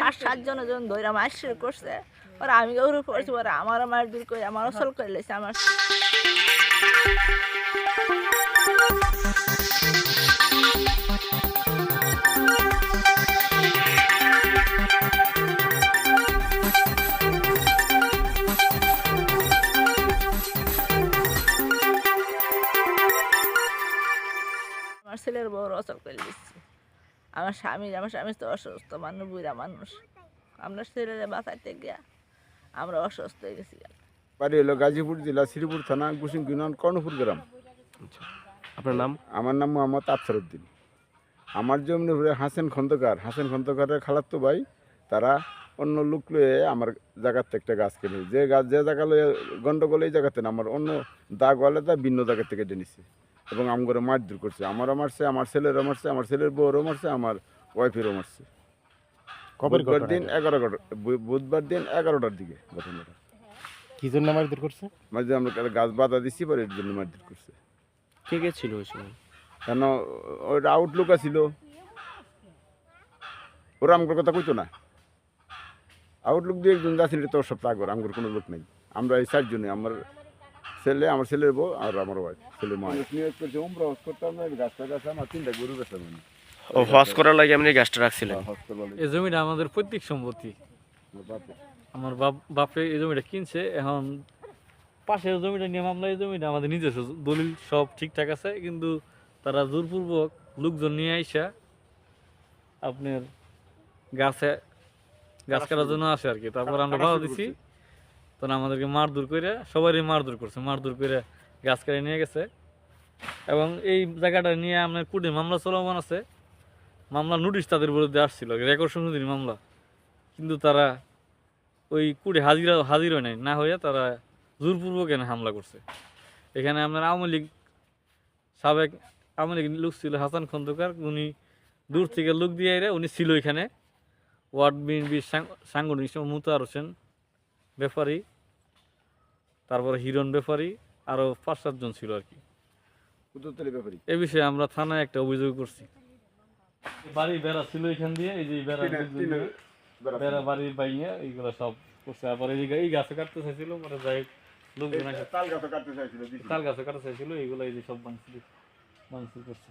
সাত সাতজনে যখন ধৈরা মারশির করছে। ওরা আমি ওর পড়ছি ওরা আমারও মার দূর করে আমার অসল করে লেছে আমার আমার ছেলের বউ অচল করে দিচ্ছি আমার স্বামী আমার স্বামী তো অসুস্থ মানুষ বুড়া মানুষ। আমরা ছেলেরে বাঁচাইতে গিয়া আমরা অসুস্থ হয়ে গেছি। বাড়ি হলো গাজীপুর জেলা শ্রীপুর থানা কুসিম ইউনিয়ন কর্ণপুর গ্রাম আপনার নাম? আমার নাম মোহাম্মদ আফসার উদ্দিন আমার জমির উপরে হাসেন খন্দকার। হাসেন খন্দকারের খালাতো ভাই তারা অন্য লোক লয়ে আমার জায়গার থেকে একটা গাছ কিনে যে গাছ যে জায়গা লয়ে গন্ডগোল এই জায়গাতে না আমার অন্য দাগ আলাদা ভিন্ন জায়গা থেকে জেনেছে এবং আমগরে মারধর করছে। আমারও মারছে আমার ছেলেরও মারছে আমার ছেলের বউরও মারছে আমার ওয়াইফেরও মারছে। বুধবার দিন? এগারো বুধবার দিন এগারোটার দিকে ঘটনাটা। কি জন্য মারধর করছে? মাঝে আমরা একটা গাছ বাধা দিচ্ছি পরে এর জন্য মারধর করছে। কে কে ছিল ওই সময়? কেন ওইটা আউটলুক আছিল ওরা আমার কথা কইতো না। আউটলুক দিয়ে একজন যাচ্ছিল তো সব আগর আমার কোনো লোক নেই। আমরা এই চারজনে আমার ছেলে আমার ছেলের বউ আর আমার ওয়াইফ ছেলে মা। নিয়োগ করছে উমরা হস করতাম না গাছটা গাছ আমার তিনটা গরু ও হজ করার লাগে আপনি গাছটা রাখছিলেন? এই জমিটা আমাদের পৈতৃক সম্পত্তি। আমার বাপ বাপে এই জমিটা কিনছে এখন পাশের জমিটা নিয়ে মামলা এই জমিটা আমাদের নিজস্ব দলিল সব ঠিকঠাক আছে কিন্তু তারা জোরপূর্বক লোকজন নিয়ে আইসা আপনার গাছে গাছ কাটার জন্য আসে আর কি। তারপর আমরা ভালো দিছি। তখন আমাদেরকে মারধর করে সবারই মারধর করছে, মারধর করে গাছ কেটে নিয়ে গেছে। এবং এই জায়গাটা নিয়ে আপনার কুটে মামলা চলমান আছে। মামলা নোটিশ তাদের বিরুদ্ধে আসছিল রেকর্ড সংশোধনী মামলা। কিন্তু তারা ওই কুড়ি হাজিরা, হাজির হয় নাই, না হইয়া তারা জোরপূর্বক এনে হামলা করছে। এখানে আপনার আওয়ামী লীগ সাবেক, আওয়ামী লীগ লোক ছিল হাসান খন্দকার, উনি দূর থেকে লোক দিয়ে এরে উনি ছিল এখানে। ওয়ার্ড বিএনপি সাংগঠনিক মুতার হোসেন, ব্যাপারী। তারপরে হিরণ ব্যাপারী আরও পাঁচ সাতজন ছিল আর কি। কুতুবতলি ব্যাপারী। এ বিষয়ে আমরা থানায় একটা অভিযোগ করছি। বাড়ি বেড়া ছিল এখান দিয়ে এই যে বেড়া বেড়া বাড়ির বাইরে এইগুলো সব করছে। আবার এই এই গাছে কাটতে চাইছিল পরে যাই লোকজন তাল গাছ কাটতে চাইছিল তাল কাটতে চাইছিল এইগুলো এই যে সব মানসিক মানসিক করছে।